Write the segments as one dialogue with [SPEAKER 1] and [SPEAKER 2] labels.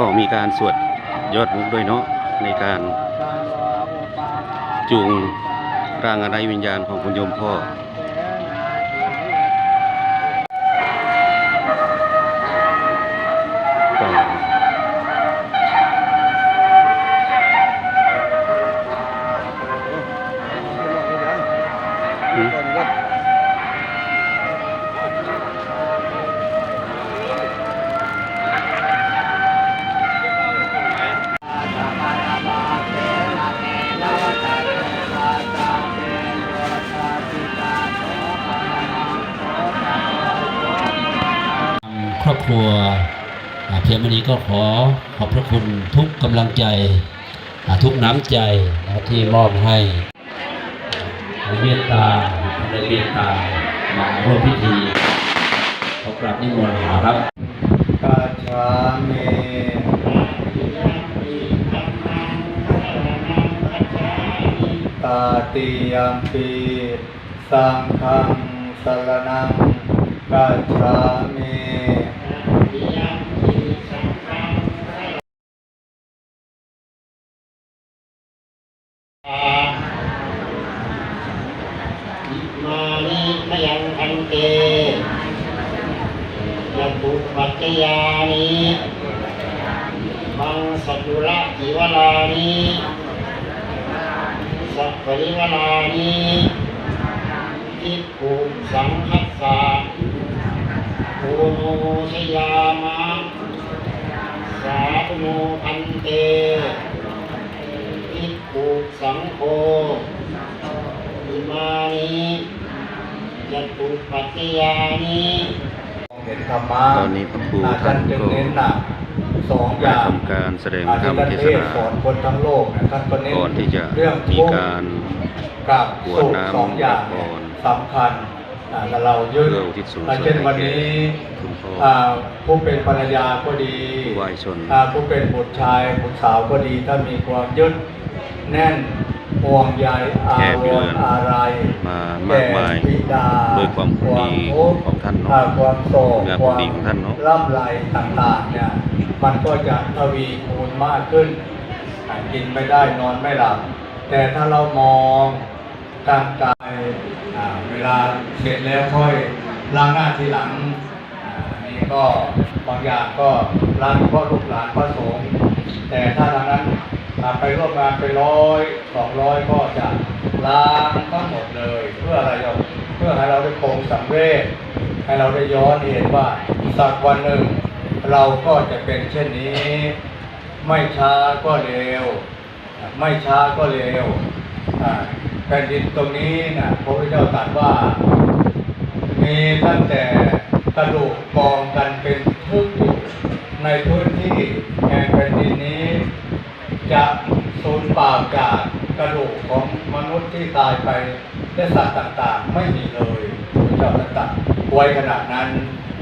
[SPEAKER 1] ก็มีการสวดยอดมุกด้วยเนาะในการจูงร่างอะไรวิญญาณของคุณโยมพ่อ
[SPEAKER 2] ครอบครัวเพียงวันนี้ก็ขอขอบพระคุณทุกกำลังใจ ทุกน้ำใจที่มอบให้เมตตาในเมตตามาร่วมพิธีขอกราบนิมนต์ครับ
[SPEAKER 3] กัจฉามิตาติยัมปีสังฆังสรณังกัจฉามิ
[SPEAKER 4] มานิมยังพันเตยตุปัจจยานิมังสัจจุระจิวลานิสัพปริวลานิทิฏฐุสังคัสสะโอโนชยา มะสาธุโนพันเตทิฏฐุสังโฆอิมานิจตุปัจจยานิ
[SPEAKER 3] เห็นธรรมะ
[SPEAKER 1] ตอนนี้พระครูท่านก็
[SPEAKER 3] เน้นหนัก สองอ
[SPEAKER 1] ได้
[SPEAKER 3] ย่าง
[SPEAKER 1] ทำการแสดง
[SPEAKER 3] อา
[SPEAKER 1] ธร
[SPEAKER 3] ที่
[SPEAKER 1] รม
[SPEAKER 3] ท่าน
[SPEAKER 1] เท
[SPEAKER 3] เท
[SPEAKER 1] ศ
[SPEAKER 3] ศ
[SPEAKER 1] นา
[SPEAKER 3] สอนคนทั้งโลกเนี่ยท่านก็เน้น
[SPEAKER 1] ก่อนที่จะ
[SPEAKER 3] เรื่อง
[SPEAKER 1] มี
[SPEAKER 3] ทุกข์
[SPEAKER 1] การ
[SPEAKER 3] กับ
[SPEAKER 1] กรวด
[SPEAKER 3] สุข
[SPEAKER 1] น้ำ
[SPEAKER 3] สองอย่าง
[SPEAKER 1] ก่อน
[SPEAKER 3] สำคัญอ่าแล้วเรายึด
[SPEAKER 1] เพื่ออุทิศส่วนกุศล
[SPEAKER 3] เช่นวันนี้
[SPEAKER 1] คุณพ่อ
[SPEAKER 3] อ่าผู้เป็นภรรยาก็ดี
[SPEAKER 1] วายชน
[SPEAKER 3] อ่าผู้เป็นบุตรชายบุตรสาวก็ดีถ้ามีความยึดแน่น ห่วงใยอา
[SPEAKER 1] แค่
[SPEAKER 3] ร
[SPEAKER 1] เดื
[SPEAKER 3] ม
[SPEAKER 1] อน
[SPEAKER 3] อะไร
[SPEAKER 1] มามากมาย
[SPEAKER 3] ด้
[SPEAKER 1] วยความดี
[SPEAKER 3] ข
[SPEAKER 1] องท่านเนอะ
[SPEAKER 3] ความโศก
[SPEAKER 1] และ
[SPEAKER 3] ค
[SPEAKER 1] วามดีของท่านเนอะ
[SPEAKER 3] ร่ำไรต่างๆเนี่ยมันก็จะทวีคูณมากขึ้นกินไม่ได้นอนไม่หลับ แต่ถ้าเรามองกางกายเวลาเสร็จแล้วค่อยล้างหน้าทีหลังนนี้ก็บางอย่างก็ล้างเฉพาะลูกหลานพระสงฆ์แต่ถ้าทางนั้น อ่าไปร่วมงานไปร้อยสองร้อยก็จะล้างทั้งหมดเลย เพื่ออะไรเราเพื่อให้เราได้คงสังเวชให้เราได้ย้อนเห็นว่าสักวันหนึ่ง เราก็จะเป็นเช่นนี้ ไม่ช้าก็เร็ว ไม่ช้าก็เร็วแผ่นดินตรงนี้นะพระพุทธเจ้าตรัสว่า มีตั้งแต่กระดูกกองกันเป็นทึกอยู่ในพื้นที่แห่งแผ่นดินนี้ จะสูญเปล่าจากกระดูกของมนุษย์ที่ตายไปและสัตว์ต่างๆ ไม่มีเลยพระเจ้าได้ตรัสไว้ขนาดนั้น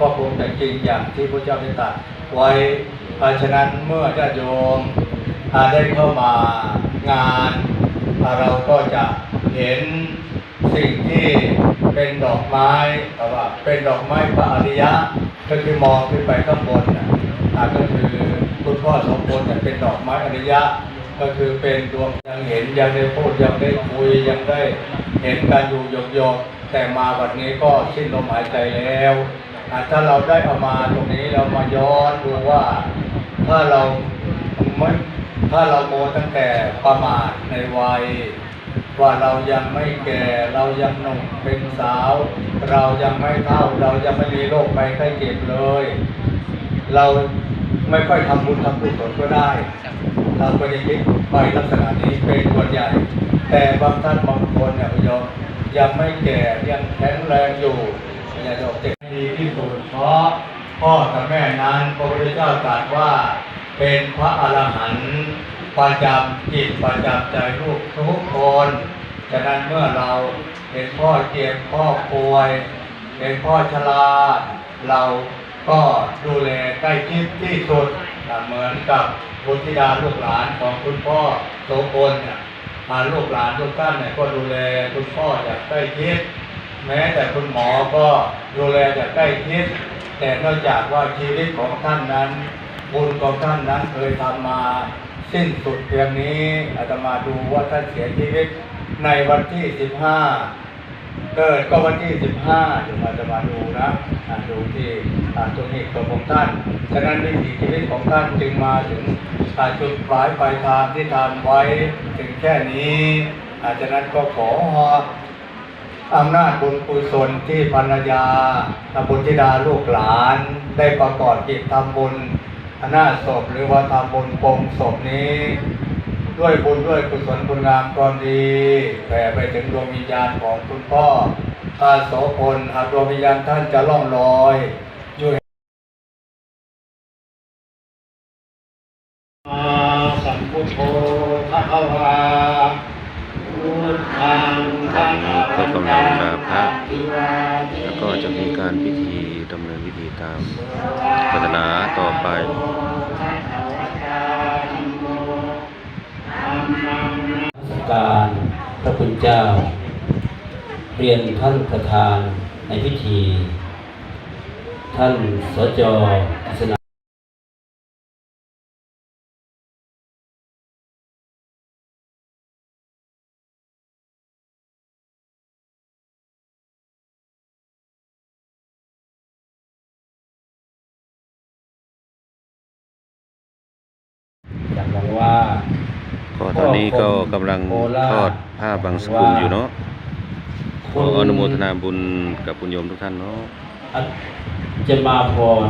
[SPEAKER 3] ก็คงจะจริงอย่างที่พระเจ้าได้ตรัสไว้เพราะฉะนั้นเมื่อญาติโยมได้เข้ามางานเราก็จะเห็นสิ่งที่เป็นดอกไม้แต่ว่าเป็นดอกไม้พระอริยะก็คือมองขึ้นไปข้างบนนะอ่าก็คือคุณพ่อสมบูรณ์ เป็นดอกไม้อริยะ ก็คือเป็นดวงยังเห็นยังได้พูดยังได้คุยยังได้เห็นกันอยู่หยกหยกๆแต่มาวันนี้ก็สิ้นลมหายใจแล้วอาถ้าเราได้เอามาตรงนี้เรามาย้อนดูว่าถ้าเราไม่ถ้าเราโมตั้งแต่ประมาทในวัยว่าเรายังไม่แก่เรายังหนุ่มเป็นสาว เรายังไม่เฒ่า เรายังไม่มีโรคภัยไข้เจ็บเลย เรา ไม่ค่อยทำบุญทำกุศลก็ได้เราก็จะคิดไปลักษณะนี้เป็นส่วนใหญ่ แต่บางท่านบางคนเนี่ยพยอมยังไม่แก่ยังแข็งแรงอยู่อยากจะเจ็บดีที่สุดเพราะพ่อกับแม่นั้นพระพุทธเจ้าตรัสว่าเป็นพระอรหันต์ประจำจิตประจำใจลูกทุกคนฉะนั้นเมื่อเราเห็นพ่อเจ็บพ่อป่วยเห็นพ่อชราเรา ก็ดูแลใกล้ชิดที่สุดเหมือนกับบุตรธิดาลูกหลานของคุณพ่อโสพลน่ะอ่าลูกหลานทุกท่านเนี่ยก็ดูแลคุณพ่ออย่างใกล้ชิดแม้แต่คุณหมอก็ดูแลอย่างใกล้ชิดแต่เนื่องจากว่าชีวิตของท่านนั้นบุญของท่านนั้นเคยทำมาสิ้นสุดเพียงนี้อาตมาดูว่าท่านเสียชีวิตในวันที่สิบห้า กิดก็วันที่สิบห้าถึงอาตมาดูนะดูที่ตรงนี้ตัวของท่าน ฉะนั้นวิถีชีวิตของท่านจึงมาถึงจุดปลายปลายทางที่ทำไว้ถึงแค่นี้อาฉะนั้นก็ขออำนาจบุญกุศลที่ภรรยาทบุญธิดาลูกหลานได้ประกอบกิจทำบุญอนาศพหรือว่าทำบุญปงศพนี้ ด้วยบุญด้วยกุศลคุณงามความดีแผ่ไปถึงดวงวิญญาณของคุณพ่ออาโสพลหากดวงวิญญาณท่านจะล่องลอยอยู่
[SPEAKER 4] สัมพุทโธพระขวาพุทธังพระ
[SPEAKER 1] ก็กำลังกราบพระแล้วก็จะมีการพิธีดำเนินพิธีตามศาสนาต่อไป
[SPEAKER 2] สการพระ คุณเจ้า เรียนท่านประธานในพิธี ท่านสจกิษณาอยากบอกว่า
[SPEAKER 1] ก็ตอนนี้ก็กำลังทอดผ้าบางสกุลอยู่เนาะขออนุโมทนาบุญกับคุณโยมทุกท่านเนาะ
[SPEAKER 2] อัจจะมาพร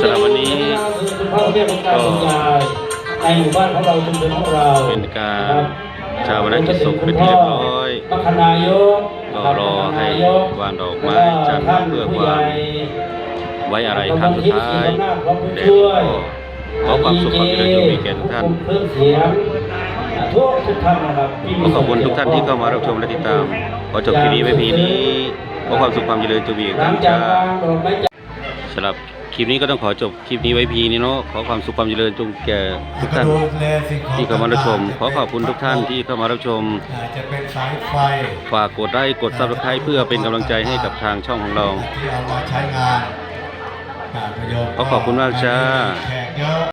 [SPEAKER 1] สำหรับวันนี้
[SPEAKER 2] พ่อเรียกการบรรยายในหมู่บ้านของเราชุมชนของเรา
[SPEAKER 1] เป็นการชาปนกิจศพเป็นที่เรียบร้อย
[SPEAKER 2] มัคคณายก
[SPEAKER 1] ก็รอให้วางดอกไม้จันทร์เพื่อวางไว้อะไรครั้งสุดท้ายแด่หลวงพ่อขอความสุขความเจริญจงมีแก่ทุกท่าน
[SPEAKER 2] เครื่องเสียงทุกทุกท่านนะครับที่มี
[SPEAKER 1] ขอขอบคุณทุกท่านที่เข้ามารับชมและติดตาม ขอจบคลิปนี้ไว้เพียงนี้ขอความสุขความเจริญจงมี
[SPEAKER 2] หลั
[SPEAKER 1] กั
[SPEAKER 2] ง
[SPEAKER 1] น
[SPEAKER 2] จาก
[SPEAKER 1] จ้า
[SPEAKER 2] วางดอกไม้จันทร์
[SPEAKER 1] สำหรับ คลิปนี้ก็ต้องขอจบคลิปนี้ไว้เพียงนี้เนาะขอความสุขความเจริญจงแก่ทุกท่านที่เข้ามารับชม ขอขอบคุณทุกท่านที่เข้ามารับชม
[SPEAKER 3] อาจจะเป็นสายไฟ
[SPEAKER 1] ฝากกดไลค์กดซับสไครต์เพื่อเป็นกำลังใจให้กับทางช่องของเรา
[SPEAKER 3] ที่เอามาใช้งานอ่าประโยชน์
[SPEAKER 1] ขอขอบคุณมากจ้า
[SPEAKER 3] แขกเยอะ